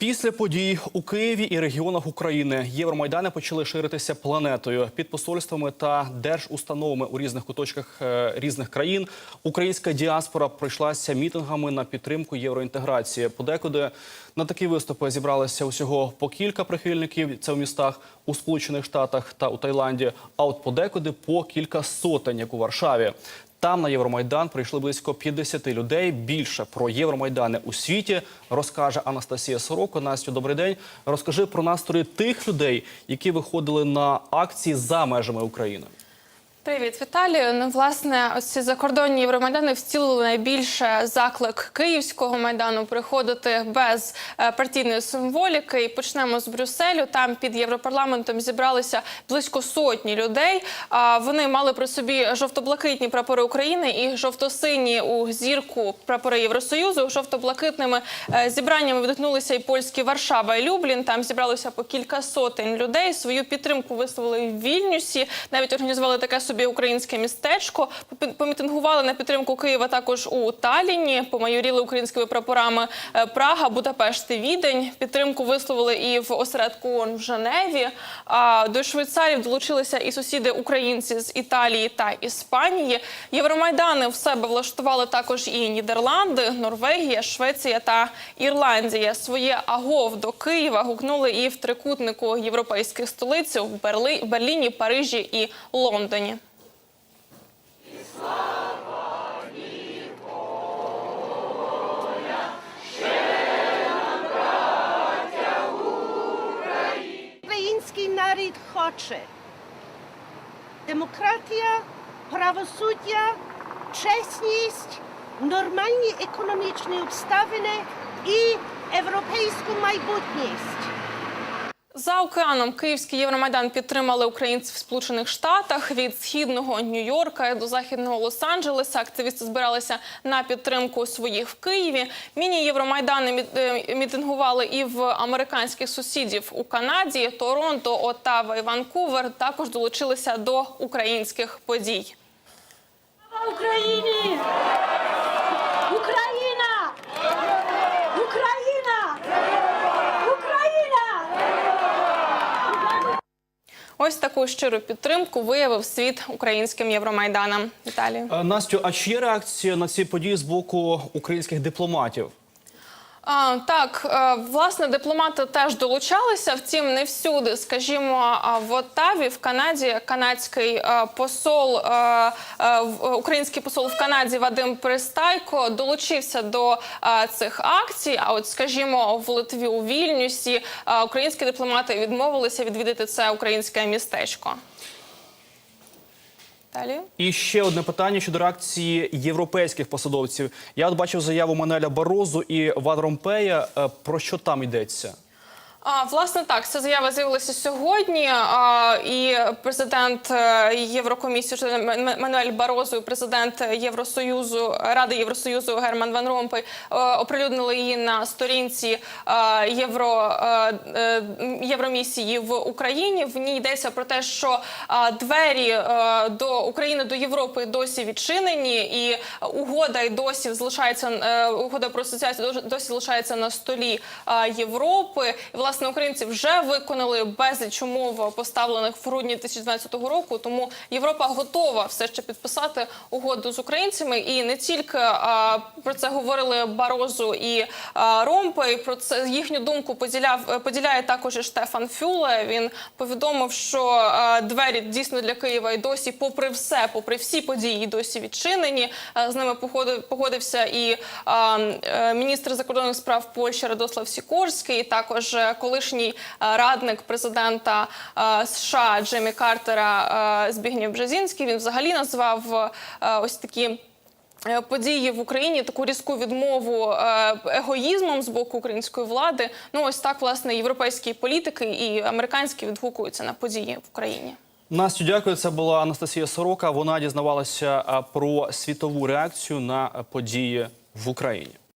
Після подій у Києві і регіонах України Євромайдани почали ширитися планетою під посольствами та держустановами у різних куточках е, різних країн. Українська діаспора пройшлася мітингами на підтримку євроінтеграції. Подекуди на такі виступи зібралися усього по кілька прихильників. Це у містах у Сполучених Штатах та у Таїланді. А от подекуди по кілька сотень, як у Варшаві. Там на Євромайдан прийшли близько 50 людей. Більше про Євромайдани у світі розкаже Анастасія Сороко. Настю, добрий день. Розкажи про настрої тих людей, які виходили на акції за межами України. Привіт, Віталію. Ну, власне, ось ці закордонні євромайдани втілили найбільше заклик київського майдану приходити без е, партійної символіки. І почнемо з Брюсселю. Там під європарламентом зібралися близько сотні людей. Вони мали при собі жовто-блакитні прапори України і жовто-сині у зірку прапори Євросоюзу. Жовто-блакитними е, зібраннями відгукнулися і польські Варшава і Люблін. Там зібралося по кілька сотень людей. Свою підтримку висловили в Вільнюсі. Навіть організували таке собі українське містечко. Помітингували на підтримку Києва також у Талліні. Помайоріли українськими прапорами е, Прага, Будапешт і Відень. Підтримку висловили і в осередку ООН в Женеві. А до швейцарів долучилися і сусіди українці з Італії та Іспанії. Євромайдани в себе влаштували також і Нідерланди, Норвегія, Швеція та Ірландія. Своє агов до Києва гукнули і в трикутнику європейських столиць в Берли- Берліні, Парижі і Лондоні. Народ хоче демократія, правосуддя, чесність, нормальні економічні обставини і європейську майбутність. За океаном Київський Євромайдан підтримали українці в Сполучених Штатах від східного Нью-Йорка до західного Лос-Анджелеса. Активісти збиралися на підтримку своїх в Києві. Міні-євромайдани е, мітингували і в американських сусідів у Канаді, Торонто, Оттава і Ванкувер. Також долучилися до українських подій. Слава Україні! Ось таку щиру підтримку виявив світ українським Євромайданам. Віталію. Е, Настю, а чи є реакція на ці події з боку українських дипломатів? Так, е, власне, дипломати теж долучалися, втім, не всюди. Скажімо, в Оттаві, в Канаді, канадський е, посол, е, український посол в Канаді Вадим Пристайко долучився до цих акцій. А от, скажімо, в Литві у Вільнюсі українські дипломати відмовилися відвідати це українське містечко. Далі. І ще одне питання щодо реакції європейських посадовців. Я от бачив заяву Манеля Барозу і Ван Ромпея. Е, Про що там йдеться? А, власне, так, ця заява з'явилася сьогодні. А, і президент е, Єврокомісії Мануель Барозо, і президент Євросоюзу Ради Євросоюзу Герман Ван Ромпой е, оприлюднили її на сторінці е, Євро е, е, Євромісії в Україні. В ній йдеться про те, що е, двері е, до України до Європи досі відчинені, і угода й досі залишається е, угода про асоціацію досі- залишається на столі е, Європи. І, власне, українці вже виконали безліч умов, поставлених в грудні 2012 року. Тому Європа готова все ще підписати угоду з українцями. І не тільки е, про це говорили Барозу і е, Ромпей. Про це їхню думку поділяв е, поділяє також і Штефан Фюле. Він повідомив, що е, двері дійсно для Києва і досі, попри все, попри всі події, і досі відчинені. Е, З ними походив- погодився і е, е, міністр закордонних справ Польщі Радослав Сікорський, також е, колишній е, радник президента е, США Джемі Картера е, Збігнєв Бжезінський. Він взагалі назвав ось такі. Події в Україні таку різку відмову егоїзмом з боку української влади. Ну ось так власне європейські політики і американські відгукуються на події в Україні. Настю, дякую. Це була Анастасія Сорока. Вона дізнавалася про світову реакцію на події в Україні.